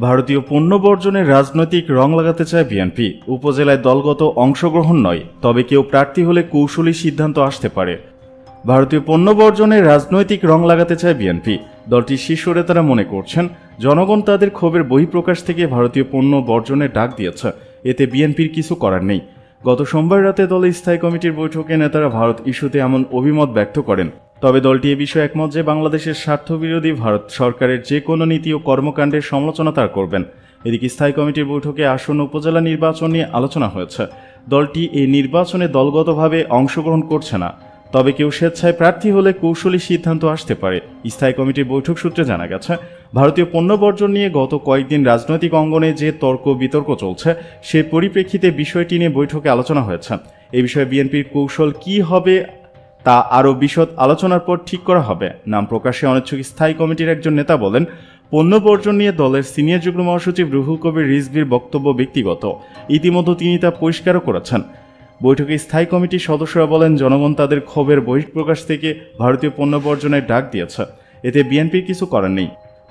ভারতীয় পণ্য বর্জনের রাজনৈতিক রং লাগাতে চায় বিএনপি। উপজেলায় দলগত অংশগ্রহণ নয়, তবে কেউ প্রার্থী হলে কৌশলী সিদ্ধান্ত আসতে পারে। ভারতীয় পণ্য বর্জনের রাজনৈতিক রং লাগাতে চায় বিএনপি। দলটির শীর্ষ নেতারা মনে করছেন, জনগণ তাদের ক্ষোভের বহিঃপ্রকাশ থেকে ভারতীয় পণ্য বর্জনের ডাক দিয়েছে। এতে বিএনপির কিছু করার নেই। গত সোমবার রাতে দলের স্থায়ী কমিটির বৈঠকে নেতারা ভারত ইস্যুতে এমন অভিমত ব্যক্ত করেন। তবে দলটি এ বিষয়ে একমত যে বাংলাদেশের স্বার্থবিরোধী ভারত সরকারের যে কোনো নীতি ও কর্মকাণ্ডের সমালোচনা তার করবেন। এদিকে স্থায়ী কমিটির বৈঠকে আসন্ন উপজেলা নির্বাচন নিয়ে আলোচনা হয়েছে। দলটি এই নির্বাচনে দলগতভাবে অংশগ্রহণ করছে না। তবে কেউ স্বেচ্ছায় প্রার্থী হলে কৌশলী সিদ্ধান্ত আসতে পারে। স্থায়ী কমিটির বৈঠক সূত্রে জানা গেছে, ভারতীয় পণ্য বর্জন নিয়ে গত কয়েকদিন রাজনৈতিক অঙ্গনে যে তর্ক বিতর্ক চলছে, সে পরিপ্রেক্ষিতে বিষয়টি নিয়ে বৈঠকে আলোচনা হয়েছে। এ বিষয়ে বিএনপির কৌশল কি হবে তা আরও বিশদ আলোচনার পর ঠিক করা হবে। নাম প্রকাশে অনিচ্ছুক স্থায়ী কমিটির একজন নেতা বলেন, পণ্য বর্জন নিয়ে দলের সিনিয়র যুগ্ম মহাসচিব রুহুল কবির রিজভির বক্তব্য ব্যক্তিগত। ইতিমধ্যে তিনি তা পরিষ্কারও করেছেন। বৈঠকে স্থায়ী কমিটির সদস্যরা বলেন, জনগণ তাদের ক্ষোভের বহিঃপ্রকাশ থেকে ভারতীয় পণ্য বর্জনের ডাক দিয়েছে। এতে বিএনপির কিছু করার নেই।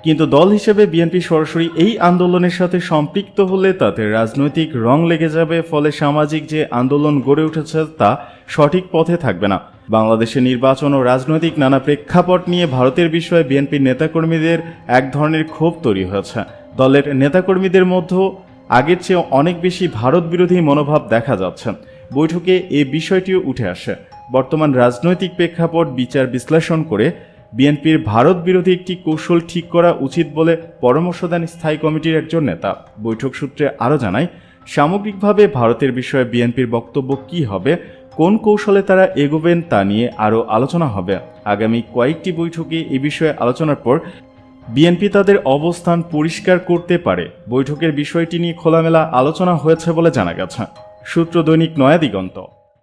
কিন্তু দল হিসেবে বিএনপি সরাসরি এই আন্দোলনের সাথে সম্পৃক্ত হলে তাতে রাজনৈতিক রং লেগে যাবে, ফলে সামাজিক যে আন্দোলন গড়ে উঠেছে তা সঠিক পথে থাকবে না। বাংলাদেশে নির্বাচন ও রাজনৈতিক নানা প্রেক্ষাপট নিয়ে ভারতের বিষয়ে বিএনপির নেতাকর্মীদের এক ধরনের ক্ষোভ তৈরি হয়েছে। দলের নেতাকর্মীদের মধ্যেও আগের চেয়ে অনেক বেশি ভারত বিরোধী মনোভাব দেখা যাচ্ছে। বৈঠকে এ বিষয়টিও উঠে আসে। বর্তমান রাজনৈতিক প্রেক্ষাপট বিচার বিশ্লেষণ করে বিএনপির ভারত বিরোধী একটি কৌশল ঠিক করা উচিত বলে পরামর্শ দেন স্থায়ী কমিটির একজন নেতা বৈঠক সূত্রে আরও জানায়, সামগ্রিকভাবে ভারতের বিষয়ে বিএনপির বক্তব্য কী হবে, কোন কৌশলে তারা এগোবেন তা নিয়ে আরও আলোচনা হবে। আগামী কয়েকটি বৈঠকে এ বিষয়ে আলোচনার পর বিএনপি তাদের অবস্থান পরিষ্কার করতে পারে। বৈঠকের বিষয়টি নিয়ে খোলামেলা আলোচনা হয়েছে বলে জানা গেছে। সূত্র দৈনিক নয়া দিগন্ত।